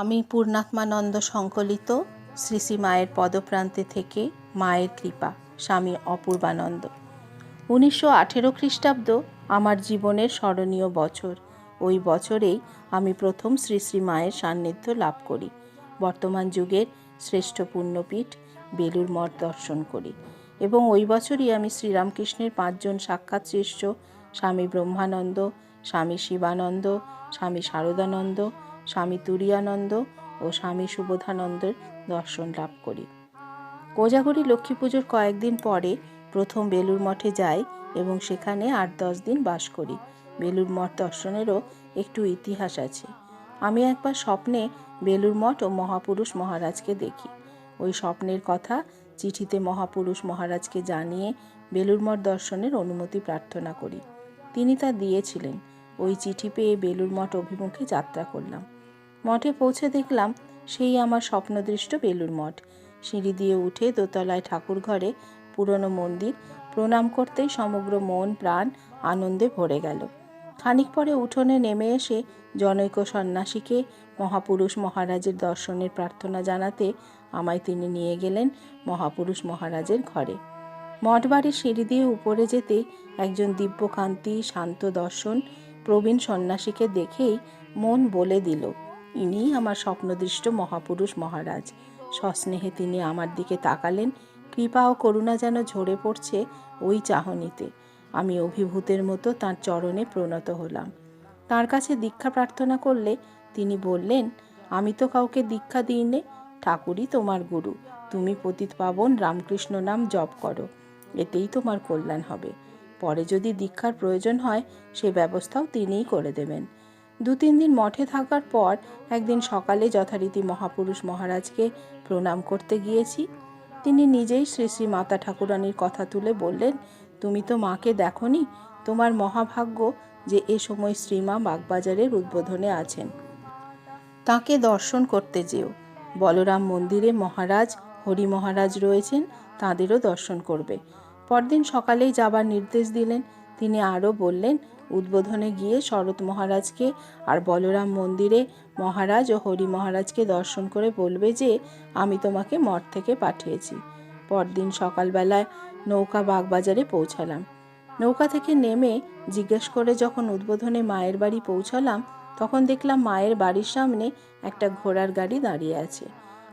আমি পূর্ণাত্মানন্দ সংকলিত শ্রী শ্রী মায়ের পদপ্রান্তে থেকে মায়ের কৃপা, স্বামী অপূর্বানন্দ। উনিশশো আঠেরো খ্রিস্টাব্দ আমার জীবনের স্মরণীয় বছর। ওই বছরেই আমি প্রথম শ্রী শ্রী মায়ের সান্নিধ্য লাভ করি। বর্তমান যুগের শ্রেষ্ঠ পুণ্যপীঠ বেলুর মঠ দর্শন করি এবং ওই বছরই আমি শ্রীরামকৃষ্ণের পাঁচজন সাক্ষাৎ শিষ্য স্বামী ব্রহ্মানন্দ, স্বামী শিবানন্দ, স্বামী শারদানন্দ স্বামী তুরিয়ানন্দ ও স্বামী সুবোধানন্দের দর্শন লাভ করি। কোজাগরী লক্ষ্মী পুজোর কয়েকদিন পরে প্রথম বেলুর মঠে যাই এবং সেখানে আট দশ দিন বাস করি। বেলুর মঠ দর্শনেরও একটু ইতিহাস আছে। আমি একবার স্বপ্নে বেলুর মঠ ও মহাপুরুষ মহারাজকে দেখি। ওই স্বপ্নের কথা চিঠিতে মহাপুরুষ মহারাজকে জানিয়ে বেলুর মঠ দর্শনের অনুমতি প্রার্থনা করি। তিনি তা দিয়েছিলেন। ওই চিঠি পেয়ে বেলুর মঠ অভিমুখে যাত্রা করলাম। মঠে পৌঁছে দেখলাম সেই আমার স্বপ্নদৃষ্ট বেলুর মঠ। সিঁড়ি দিয়ে উঠে দোতলায় ঠাকুর ঘরে পুরনো মন্দির, প্রণাম করতেই সমগ্র মন, প্রাণ আনন্দে ভরে গেল। খানিক পরে উঠোনে নেমে এসে জনৈক সন্ন্যাসীকে, মহাপুরুষ মহারাজের দর্শনের প্রার্থনা জানাতে আমায় তিনি নিয়ে গেলেন মহাপুরুষ মহারাজের ঘরে। মঠবাড়ির সিঁড়ি দিয়ে উপরে যেতে একজন দিব্যকান্তি, শান্ত দর্শন, প্রবীণ সন্ন্যাসীকে দেখেই মন বলে দিল ইনিই আমার স্বপ্নদৃষ্ট মহাপুরুষ মহারাজ। সস্নেহে তিনি আমার দিকে তাকালেন কৃপা ও করুণা যেন ঝরে পড়ছে ওই চাহনিতে। আমি অভিভূতের মতো তার চরণে প্রণত হলাম। তার কাছে দীক্ষা প্রার্থনা করলে তিনি বললেন, আমি তো কাউকে দীক্ষা দিইনে, ঠাকুরই তোমার গুরু। তুমি পতিত পাবন, রামকৃষ্ণ নাম জপ করো। এতেই তোমার কল্যাণ হবে। পরে যদি দীক্ষার প্রয়োজন হয়, সে ব্যবস্থাও তিনিই করে দেবেন। দু তিন দিন মঠে থাকার পর একদিন সকালে যথারীতি মহাপুরুষ মহারাজকে প্রণাম করতে গিয়েছি। তিনি নিজেই শ্রী শ্রী মাতা ঠাকুরানীর কথা তুলে বললেন, তুমি তো মাকে দেখনি, তোমার মহাভাগ্য যে এ সময় শ্রীমা বাগবাজারের উদ্বোধনে আছেন। তাকে দর্শন করতে যেও। বলরাম মন্দিরে মহারাজ, হরি মহারাজ রয়েছেন, তাঁদেরও দর্শন করবে। পরদিন সকালেই যাবার নির্দেশ দিলেন। তিনি আরও বললেন উদ্বোধনে গিয়ে শরৎ মহারাজকে আর বলরাম মন্দিরে মহারাজ ও হরি মহারাজকে দর্শন করে বলবে যে, আমি তোমাকে মঠ থেকে পাঠিয়েছি। পরদিন সকালবেলায় নৌকা বাগবাজারে পৌঁছালাম। নৌকা থেকে নেমে জিজ্ঞেস করে যখন উদ্বোধনে মায়ের বাড়ি পৌঁছালাম, তখন দেখলাম মায়ের বাড়ির সামনে একটা ঘোড়ার গাড়ি দাঁড়িয়ে আছে।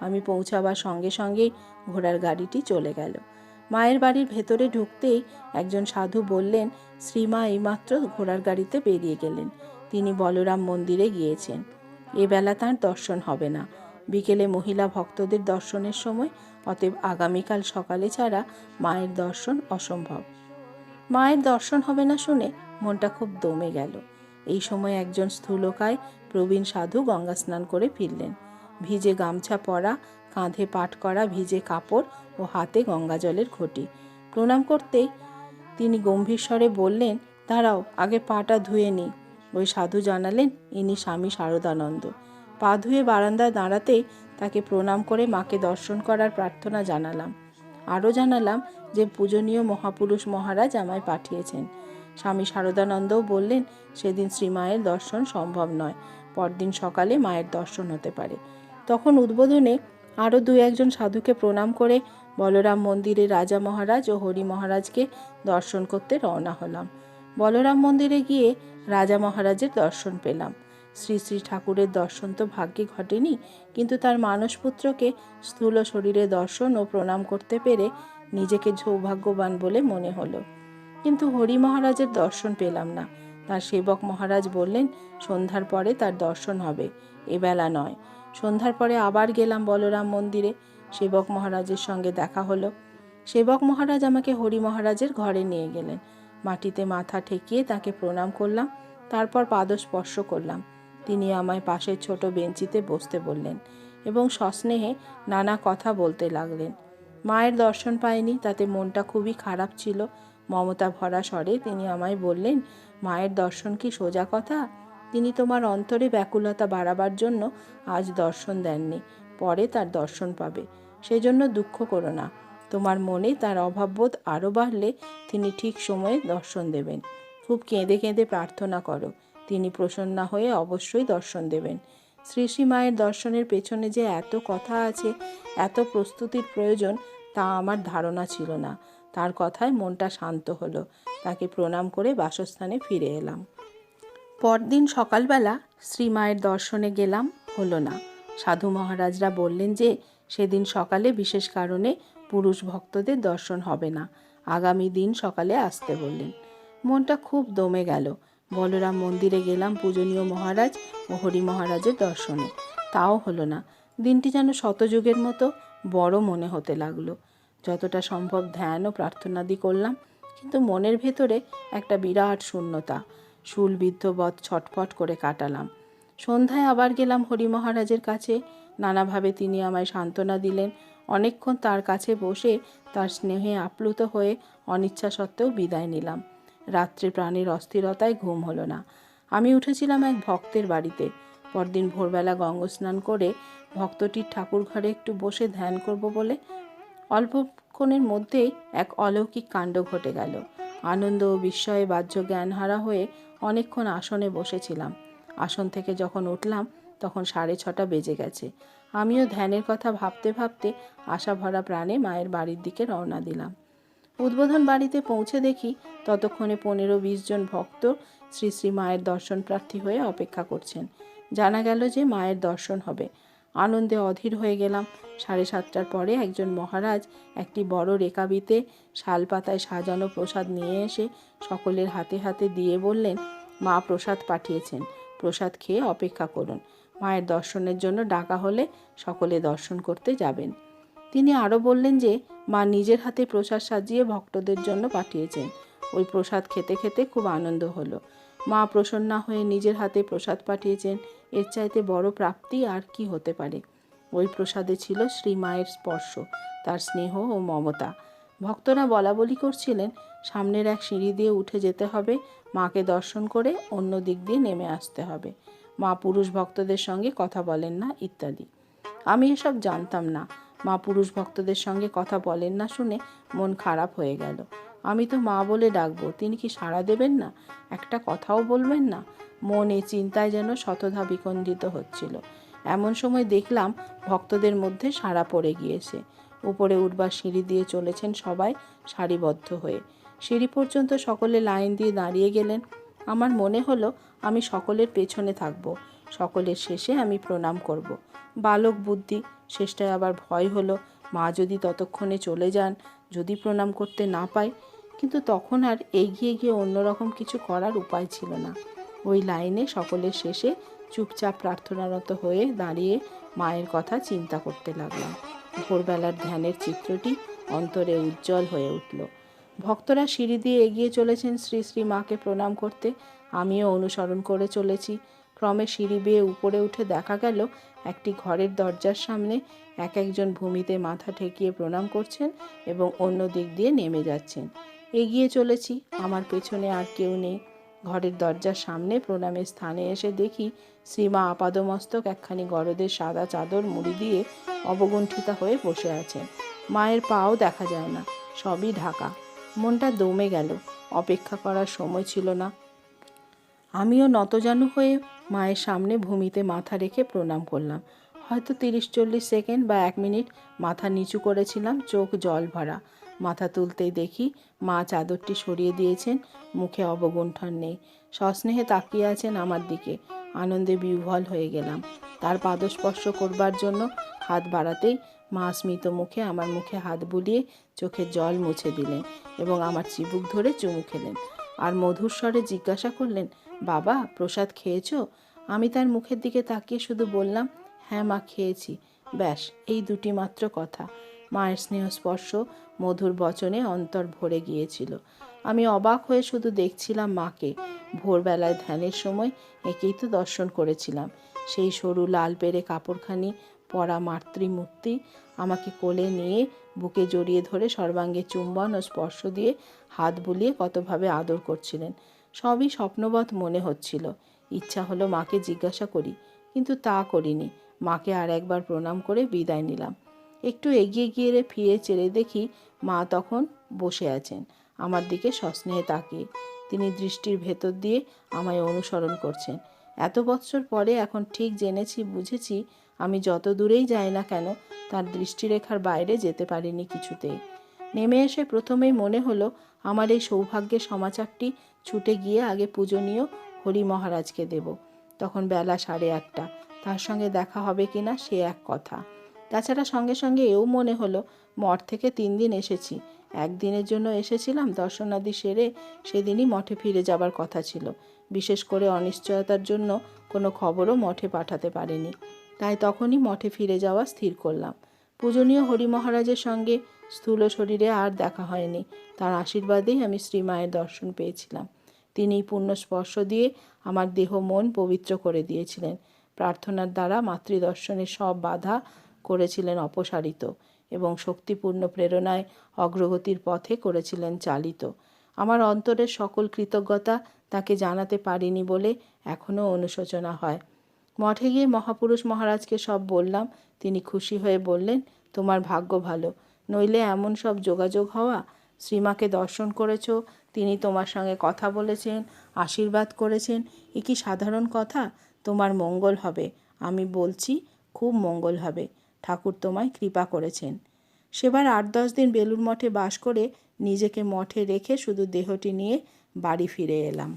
আমি পৌঁছাবার সঙ্গে সঙ্গেই ঘোড়ার গাড়িটি চলে গেল। মায়ের বাড়ির ভেতরে ঢুকতেই একজন সাধু বললেন, শ্রীমা এইমাত্র ঘোড়ার গাড়িতে বেরিয়ে গেলেন। তিনি বলরাম মন্দিরে গিয়েছেন। এবেলা তাঁর দর্শন হবে না। বিকেলে মহিলা ভক্তদের দর্শনের সময়, অতএব আগামীকাল সকালে ছাড়া মায়ের দর্শন অসম্ভব। মায়ের দর্শন হবে না শুনে মনটা খুব দমে গেল। এই সময় একজন স্থূলকায় প্রবীণ সাধু গঙ্গা স্নান করে ফিরলেন। ভিজে গামছা পরা কাঁধে পাট করা ভিজে কাপড় ও হাতে গঙ্গা জলের ঘটি। প্রণাম করতেই তিনি গম্ভীর স্বরে বললেন, দাঁড়াও, আগে পাটা ধুয়ে নিই। ওই সাধু জানালেন, ইনি স্বামী শারদানন্দ। পা ধুয়ে বারান্দায় দাঁড়াতেই তাকে প্রণাম করে মাকে দর্শন করার প্রার্থনা জানালাম। আরও জানালাম যে পূজনীয় মহাপুরুষ মহারাজ আমায় পাঠিয়েছেন। স্বামী শারদানন্দও বললেন, সেদিন শ্রীমায়ের দর্শন সম্ভব নয়। পরদিন সকালে মায়ের দর্শন হতে পারে। তখন উদ্বোধনে আরও দু একজন সাধুকে প্রণাম করে বলরাম মন্দিরে রাজা মহারাজ ও হরি মহারাজকে দর্শন করতে রওনা হলাম। বলরাম মন্দিরে গিয়ে রাজা মহারাজের দর্শন পেলাম। শ্রী শ্রী ঠাকুরের দর্শন তো ভাগ্যে ঘটেনি, কিন্তু তার মানসপুত্রকে স্থূল শরীরে দর্শন ও প্রণাম করতে পেরে নিজেকে সৌভাগ্যবান বলে মনে হলো। কিন্তু হরি মহারাজের দর্শন পেলাম না। তার সেবক মহারাজ বললেন, সন্ধ্যার পরে তার দর্শন হবে, এবেলা নয়। সন্ধ্যার পরে আবার গেলাম বলরাম মন্দিরে। সেবক মহারাজের সঙ্গে দেখা হলো। সেবক মহারাজ আমাকে হরি মহারাজের ঘরে নিয়ে গেলেন। মাটিতে মাথা ঠেকিয়ে তাকে প্রণাম করলাম, তারপর পাদস্পর্শ করলাম। তিনি আমায় পাশের ছোট বেঞ্চিতে বসতে বললেন এবং সস্নেহে নানা কথা বলতে লাগলেন। মায়ের দর্শন পাইনি, তাতে মনটা খুবই খারাপ ছিল। মমতা ভরা স্বরে তিনি আমায় বললেন, মায়ের দর্শন কি সোজা কথা? তিনি তোমার অন্তরে ব্যাকুলতা বাড়াবার জন্য আজ দর্শন দেননি, পরে তার দর্শন পাবে। সেজন্য দুঃখ করো না। তোমার মনে তার অভাববোধ আরও বাড়লে তিনি ঠিক সময়ে দর্শন দেবেন। খুব কেঁদে কেঁদে প্রার্থনা করো, তিনি প্রসন্ন হয়ে অবশ্যই দর্শন দেবেন। শ্রী শ্রী মায়ের দর্শনের পেছনে যে এত কথা আছে, এত প্রস্তুতির প্রয়োজন, তা আমার ধারণা ছিল না। তার কথায় মনটা শান্ত হলো। তাকে প্রণাম করে বাসস্থানে ফিরে এলাম। পরদিন সকালবেলা শ্রীমায়ের দর্শনে গেলাম হলো না সাধু মহারাজরা বললেন যে, সেদিন সকালে বিশেষ কারণে পুরুষ ভক্তদের দর্শন হবে না। আগামী দিন সকালে আসতে বললেন। মনটা খুব দমে গেল। বলরাম মন্দিরে গেলাম পূজনীয় মহারাজ ও হরি মহারাজের দর্শনে। তাও হলো না। দিনটি যেন শতযুগের মতো বড় মনে হতে লাগল। যতটা সম্ভব ধ্যান ও প্রার্থনাদি করলাম, কিন্তু মনের ভেতরে একটা বিরাট শূন্যতা। শুলবিদ্ধ বধ ছটফট করে কাটালাম। সন্ধ্যায় আবার গেলাম হরি মহারাজের কাছে। নানাভাবে তিনি আমায় সান্ত্বনা দিলেন। অনেকক্ষণ তার কাছে বসে তার স্নেহে আপ্লুত হয়ে অনিচ্ছা সত্ত্বেও বিদায় নিলাম। রাত্রে প্রাণীর অস্থিরতায় ঘুম হলো না। আমি উঠেছিলাম এক ভক্তের বাড়িতে। পরদিন ভোরবেলা গঙ্গস্নান করে ভক্তটির ঠাকুর ঘরে একটু বসে ধ্যান করব বলে অল্পক্ষণের মধ্যেই এক অলৌকিক কাণ্ড ঘটে গেল। আনন্দ ও বিস্ময়ে বাহ্য জ্ঞান হারা হয়ে অনেকক্ষণ আসনে বসেছিলাম। আসন থেকে যখন উঠলাম, তখন সাড়ে ছটা বেজে গেছে। আমিও ধ্যানের কথা ভাবতে ভাবতে আশা ভরা প্রাণে মায়ের বাড়ির দিকে রওনা দিলাম। উদ্বোধন বাড়িতে পৌঁছে দেখি ততক্ষণে পনেরো বিশ জন ভক্ত শ্রী শ্রী মায়ের দর্শন প্রার্থী হয়ে অপেক্ষা করছেন। জানা গেল যে মায়ের দর্শন হবে। আনন্দে অধীর হয়ে গেলাম। সাড়ে সাতটার পরে একজন মহারাজ একটি বড় রেকাবিতে শালপাতায় সাজানো প্রসাদ নিয়ে এসে সকলের হাতে হাতে দিয়ে বললেন, মা প্রসাদ পাঠিয়েছেন। প্রসাদ খেয়ে অপেক্ষা করুন। মায়ের দর্শনের জন্য ডাকা হলে সকলে দর্শন করতে যাবেন তিনি আরও বললেন যে, মা নিজের হাতে প্রসাদ সাজিয়ে ভক্তদের জন্য পাঠিয়েছেন। ওই প্রসাদ খেতে খেতে খুব আনন্দ হলো। মা প্রসন্না হয়ে নিজের হাতে প্রসাদ পাঠিয়েছেন। এর চাইতে বড় প্রাপ্তি আর কি হতে পারে? ওই প্রসাদে ছিল শ্রী মায়ের স্পর্শ, তার স্নেহ ও মমতা। ভক্তরা বলা বলি করছিলেন, সামনের এক সিঁড়ি দিয়ে উঠে যেতে হবে, মাকে দর্শন করে অন্য দিক দিয়ে নেমে আসতে হবে। মা পুরুষ ভক্তদের সঙ্গে কথা বলেন না, ইত্যাদি। আমি এসব জানতাম না। মা পুরুষ ভক্তদের সঙ্গে কথা বলেন না শুনে মন খারাপ হয়ে গেল। আমি তো মা বলে ডাকবো। তিনি কি সাড়া দেবেন না? একটা কথাও বলবেন না? মনে চিন্তায় যেন শতধা বিকণ্ডিত হচ্ছিল। এমন সময় দেখলাম ভক্তদের মধ্যে সাড়া পড়ে গিয়েছে। উপরে উঠবার সিঁড়ি দিয়ে চলেছেন সবাই সারিবদ্ধ হয়ে। সিঁড়ি পর্যন্ত সকলে লাইন দিয়ে দাঁড়িয়ে গেলেন। আমার মনে হলো আমি সকলের পেছনে থাকব। সকলের শেষে আমি প্রণাম করব। বালক বুদ্ধি, শেষটায় আবার ভয় হলো, মা যদি ততক্ষণে চলে যান, যদি প্রণাম করতে না পাই কিন্তু তখন আর এগিয়ে গিয়ে অন্যরকম কিছু করার উপায় ছিল না। ওই লাইনে সকলের শেষে চুপচাপ প্রার্থনারত হয়ে দাঁড়িয়ে মায়ের কথা চিন্তা করতে লাগলাম। ভোরবেলার ধ্যানের চিত্রটি অন্তরে উজ্জ্বল হয়ে উঠল। ভক্তরা সিঁড়ি দিয়ে এগিয়ে চলেছেন শ্রী শ্রী মাকে প্রণাম করতে। আমিও অনুসরণ করে চলেছি। ক্রমে সিঁড়ি বেয়ে উপরে উঠে দেখা গেল, একটি ঘরের দরজার সামনে এক একজন ভূমিতে মাথা ঠেকিয়ে প্রণাম করছেন এবং অন্য দিক দিয়ে নেমে যাচ্ছেন। এগিয়ে চলেছি। আমার পেছনে আর কেউ নেই। ঘরের দরজার সামনে প্রণামের স্থানে এসে দেখি শ্রীমা আপাদমস্তক একখানি গরদের সাদা চাদর মুড়ি দিয়ে অবগুণ্ঠিতা হয়ে বসে আছেন মায়ের পাও দেখা যায় না সবই ঢাকা। মনটা দমে গেল অপেক্ষা করার সময় ছিল না। আমিও নতজানু হয়ে মায়ের সামনে ভূমিতে মাথা রেখে প্রণাম করলাম। হয়তো তিরিশ চল্লিশ সেকেন্ড বা এক মিনিট মাথা নিচু করেছিলাম চোখ জল ভরা। মাথা তুলতেই দেখি মা চাদরটি সরিয়ে দিয়েছেন, মুখে অবগুণ্ঠন নেই। সস্নেহে তাকিয়ে আছেন আমার দিকে। আনন্দে বিহ্বল হয়ে গেলাম। তার পাদস্পর্শ করবার জন্য হাত বাড়াতেই মা স্মিত মুখে আমার মুখে হাত বুলিয়ে চোখের জল মুছে দিলেন এবং আমার চিবুক ধরে চুমু খেলেন। আর মধুর স্বরে জিজ্ঞাসা করলেন, বাবা, প্রসাদ খেয়েছো? আমি তার মুখের দিকে তাকিয়ে শুধু বললাম হ্যাঁ মা, খেয়েছি। ব্যাস, এই দুটি মাত্র কথা। মায়ের স্নেহ স্পর্শ মধুর বচনে অন্তর ভরে গিয়েছিল। আমি অবাক হয়ে শুধু দেখছিলাম মাকে। ভোরবেলায় ধ্যানের সময় একেই তো দর্শন করেছিলাম। সেই সরু লাল পেরে কাপড়খানি, পরা মাতৃমূর্তি আমাকে কোলে নিয়ে বুকে জড়িয়ে ধরে সর্বাঙ্গে চুম্বন ও স্পর্শ দিয়ে হাত বুলিয়ে কতভাবে আদর করছিলেন। সবই স্বপ্নবৎ মনে হচ্ছিল। ইচ্ছা হলো মাকে জিজ্ঞাসা করি, কিন্তু তা করিনি। মাকে আর একবার প্রণাম করে বিদায় নিলাম। একটু এগিয়ে গিয়ে ফিরে চেড়ে দেখি মা তখন বসে আছেন। আমার দিকে সস্নেহে তাকিয়ে। তিনি দৃষ্টির ভেতর দিয়ে আমায় অনুসরণ করছেন। এত বৎসর পরে এখন ঠিক জেনেছি, বুঝেছি, আমি যত দূরেই যাই না কেন তার দৃষ্টিরেখার বাইরে যেতে পারিনি কিছুতেই নেমে এসে প্রথমেই মনে হলো আমার এই সৌভাগ্যের সমাচারটি ছুটে গিয়ে আগে পূজনীয় হরি মহারাজকে দেব। তখন বেলা সাড়ে আটটা। তার সঙ্গে দেখা হবে কি না সে এক কথা। তাছাড়া সঙ্গে সঙ্গে এও মনে হলো, মঠ থেকে তিন দিন এসেছি। একদিনের জন্য এসেছিলাম, দর্শনাদি সেরে সেদিনই মঠে ফিরে যাবার কথা ছিল। বিশেষ করে অনিশ্চয়তার জন্য কোনো খবরও মঠে পাঠাতে পারেনি। তাই তখনই মঠে ফিরে যাওয়া স্থির করলাম। পূজনীয় হরি মহারাজের সঙ্গে স্থূল শরীরে আর দেখা হয়নি। তার আশীর্বাদেই আমি শ্রীমায়ের দর্শন পেয়েছিলাম। তিনি পূর্ণ স্পর্শ দিয়ে আমার দেহ মন পবিত্র করে দিয়েছিলেন। প্রার্থনার দ্বারা মাতৃদর্শনের সব বাধা করেছিলেন অপসারিত এবং শক্তিপূর্ণ প্রেরণায় অগ্রগতির পথে করেছিলেন চালিত। আমার অন্তরের সকল কৃতজ্ঞতা তাকে জানাতে পারিনি বলে এখনও অনুশোচনা হয়। মঠে গিয়ে মহাপুরুষ মহারাজকে সব বললাম, তিনি খুশি হয়ে বললেন, তোমার ভাগ্য ভালো, নইলে এমন সব যোগাযোগ হওয়া, শ্রীমাকে দর্শন করেছ, তিনি তোমার সঙ্গে কথা বলেছেন, আশীর্বাদ করেছেন, এ কি সাধারণ কথা? তোমার মঙ্গল হবে, আমি বলছি খুব মঙ্গল হবে। ঠাকুর তোমায় কৃপা করেছেন। সেবার আট দশ দিন বেলুর মঠে বাস করে নিজেকে মঠে রেখে শুধু দেহটি নিয়ে বাড়ি ফিরে এলাম।